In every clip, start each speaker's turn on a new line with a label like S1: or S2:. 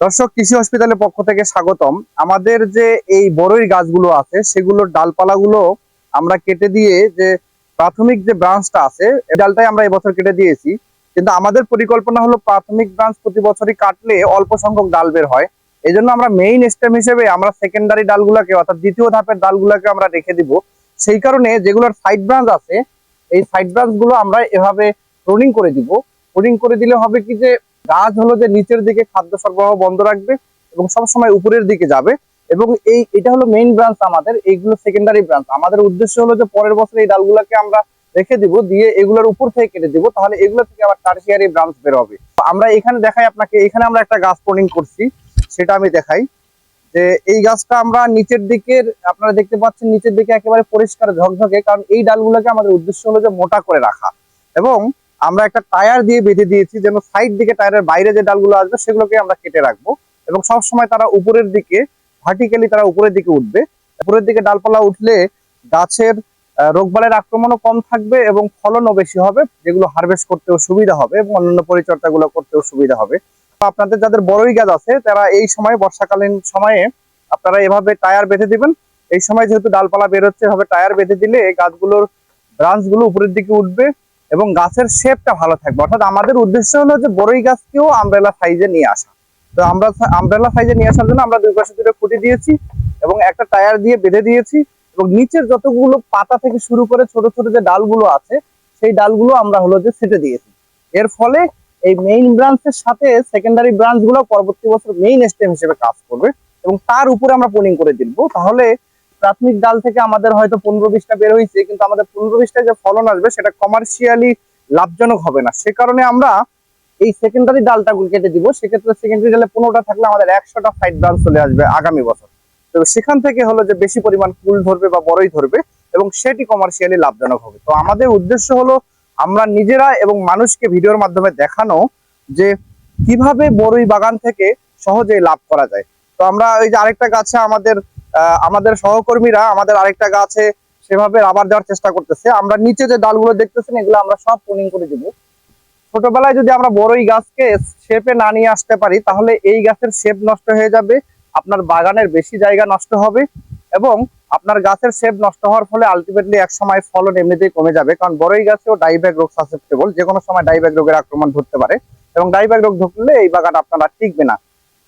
S1: দর্শক, কৃষি হসপিটালের পক্ষ থেকে স্বাগতম। আমাদের যে এই বড়ই গাছগুলো আছে, সেগুলোর ডালপালাগুলো আমরা কেটে দিয়ে যে প্রাথমিক যে ব্রাঞ্চটা আছে ডালটাই আমরা এবছর কেটে দিয়েছি। কিন্তু আমাদের পরিকল্পনা হলো প্রাথমিক ব্রাঞ্চ প্রতি বছরই কাটলে অল্প সংখ্যক ডাল বের হয়। এই জন্য আমরা মেইন স্টেম হিসেবে আমরা সেকেন্ডারি ডালগুলোকে, অর্থাৎ দ্বিতীয় ধাপের ডালগুলোকে আমরা রেখে দিব। সেই কারণে যেগুলোর সাইড ব্রাঞ্চ আছে, এই সাইড ব্রাঞ্চগুলো আমরা এভাবে প্রুনিং করে দিব। প্রুনিং করে দিলে হবে কি যে গাছ হলো যে নিচের দিকে খাদ্য সরবরাহ বন্ধ রাখবে এবং সবসময় উপরের দিকে যাবে এবং এই এটা হলো মেইন ব্রাঞ্চ আমাদের, এইগুলো সেকেন্ডারি ব্রাঞ্চ আমাদের উদ্দেশ্য হলো যে পরের বছর এই ডালগুলোকে আমরা রেখে দিব, দিয়ে এগুলোর উপর থেকে কেটে দিব, তাহলে এগুলো থেকে আবার টার্সিয়ারি ব্রাঞ্চ বের হবে। আমরা এখানে দেখাই আপনাকে, এখানে আমরা একটা গাছ প্রুনিং করছি, সেটা আমি দেখাই। যে এই গাছটা আমরা নিচের দিকের, আপনারা দেখতে পাচ্ছেন নিচের দিকে একেবারে পরিষ্কার ঝকঝকে, কারণ এই ডালগুলোকে আমাদের উদ্দেশ্য হলো যে মোটা করে রাখা। এবং আমরা একটা টায়ার দিয়ে বেঁধে দিয়েছি যেন সাইড দিকে টায়ারের বাইরে যে ডালগুলো আসবে সেগুলোকে আমরা কেটে রাখব এবং সবসময় তারা উপরের দিকে ভার্টিক্যালি তারা উপরের দিকে উঠবে। উপরের দিকে ডালপালা উঠলে গাছের রোগবালের আক্রমণও কম থাকবে এবং ফলনও বেশি হবে, যেগুলো হারভেস্ট করতেও সুবিধা হবে এবং অন্যান্য পরিচর্যা গুলো করতেও সুবিধা হবে। আপনাদের যাদের বড়ই গাছ আছে, তারা এই সময়, বর্ষাকালীন সময়ে আপনারা এভাবে টায়ার বেঁধে দিবেন। এই সময় যেহেতু ডালপালা বের হচ্ছে এভাবে টায়ার বেঁধে দিলে গাছগুলোর ব্রাঞ্চগুলো উপরের দিকে উঠবে। এবং গাছের শেপটা ভালো থাকবে। অর্থাৎ আমাদের উদ্দেশ্য হলো যে বড়ই গাছকেও আমব্রেলা সাইজে নিয়ে আসা। তো আমরা আমব্রেলা সাইজে নিয়ে আসার জন্য আমরা দুই পাশে দুটো খুঁটি দিয়েছি এবং একটা টায়ার দিয়ে বেঁধে দিয়েছি এবং নিচের যতগুলো পাতা থেকে শুরু করে ছোট ছোট যে ডালগুলো আছে, সেই ডালগুলো আমরা হলো যে সেটে দিয়েছি। এর ফলে এই মেইন ব্রাঞ্চের সাথে সেকেন্ডারি ব্রাঞ্চগুলো পরবর্তী বছর মেইন স্টেম হিসেবে কাজ করবে এবং তার উপরে আমরা পোনিং করে দিব। তাহলে প্রাথমিক ডাল থেকে আমাদের হয়তো পনেরো বিশটা বের হয়েছে, কিন্তু আমাদের পনেরো বিশটা যে ফলন আসবে সেটা কমার্শিয়ালি লাভজনক হবে না। সে কারণে আমরা এই সেকেন্ডারি ডালটা কেটে দিব। সেক্ষেত্রে সেকেন্ডারি ডালে পনেরোটা থাকলে আমাদের একশোটা সাইড ডাল চলে আসবে আগামী বছর। তো সেখান থেকে হলো যে বেশি পরিমাণ ফুল ধরবে বা বড়ই ধরবে এবং সেটি কমার্শিয়ালি লাভজনক হবে। তো আমাদের উদ্দেশ্য হলো আমরা নিজেরা এবং মানুষকে ভিডিওর মাধ্যমে দেখানো যে কীভাবে বড়ই বাগান থেকে সহজেই লাভ করা যায়। তো আমরা ওই যে আরেকটা গাছে আমাদের আমাদের সহকর্মীরা, আমাদের আরেকটা গাছে সেভাবে রাবার দেওয়ার চেষ্টা করতেছে। আমরা নিচে যে ডালগুলো দেখতেছেন, এগুলো আমরা সব পুনিং করে দিব। ছোটবেলায় যদি আমরা বড়ই গাছকে শেপে না নিয়ে আসতে পারি, তাহলে এই গাছের শেপ নষ্ট হয়ে যাবে, আপনার বাগানের বেশি জায়গা নষ্ট হবে এবং আপনার গাছের শেপ নষ্ট হওয়ার ফলে আলটিমেটলি এক সময় ফলন এমনিতেই কমে যাবে। কারণ বড়ই গাছেও ডাইব্যাক রোগ সাসেপ্টেবল যে কোনো সময় ডাইব্যাক রোগের আক্রমণ ধরতে পারে এবং ডাইব্যাক রোগ ধরলে এই বাগান আপনারা টিকবে না।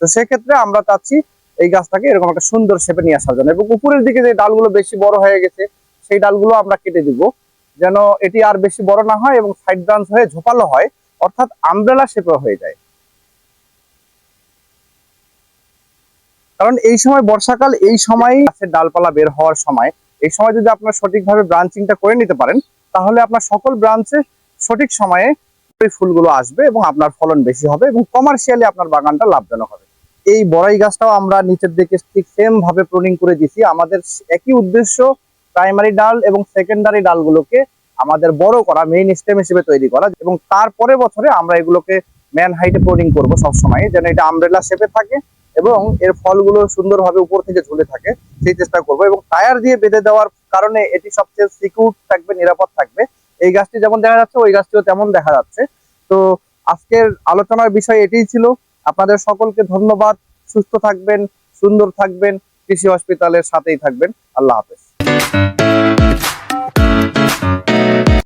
S1: তো সেক্ষেত্রে আমরা চাচ্ছি এই গাছটাকে এরকম একটা সুন্দর শেপে নিয়ে আসার জন্য। এবং উপরের দিকে যে ডালগুলো বেশি বড় হয়ে গেছে, সেই ডালগুলো আমরা কেটে দিব, যেন এটি আর বেশি বড় না হয় এবং সাইড ব্রাঞ্চ হয়ে ঝোপালো হয়, অর্থাৎ আমব্রেলা শেপে হয়ে যায়। কারণ এই সময় বর্ষাকাল, এই সময় গাছের ডালপালা বের হওয়ার সময়, এই সময় যদি আপনার সঠিকভাবে ব্রাঞ্চিংটা করে নিতে পারেন, তাহলে আপনার সকল ব্রাঞ্চে সঠিক সময়ে ফুলগুলো আসবে এবং আপনার ফলন বেশি হবে এবং কমার্শিয়ালি আপনার বাগানটা লাভজনক হবে। এই বড়াই গাছটাও আমরা নিচের দিকে ঠিক সেম ভাবে প্রুনিং করে দিছি আমাদের একই উদ্দেশ্য প্রাইমারি ডাল এবং সেকেন্ডারি ডালগুলোকে আমাদের বড় করা মেইন স্টেম হিসেবে তৈরি করা এবং তারপরে বছরে আমরা এগুলোকে ম্যান হাইটে প্রুনিং করব সবসময়, যেন এটা আমব্রেলা শেপে থাকে এবং এর ফলগুলো সুন্দরভাবে উপর থেকে ঝুলে থাকে, সেই চেষ্টা করব এবং টায়ার দিয়ে বেঁধে দেওয়ার কারণে এটি সবচেয়ে সিকিউর থাকবে, নিরাপদ থাকবে। এই গাছটি যেমন দেখা যাচ্ছে, ওই গাছটিও তেমন দেখা যাচ্ছে। তো আজকের আলোচনার বিষয় এটাই ছিল। আপনাদের সকলকে ধন্যবাদ। সুস্থ থাকবেন সুন্দর থাকবেন কৃষি হসপিটালের সাথেই থাকবেন। আল্লাহ হাফেজ।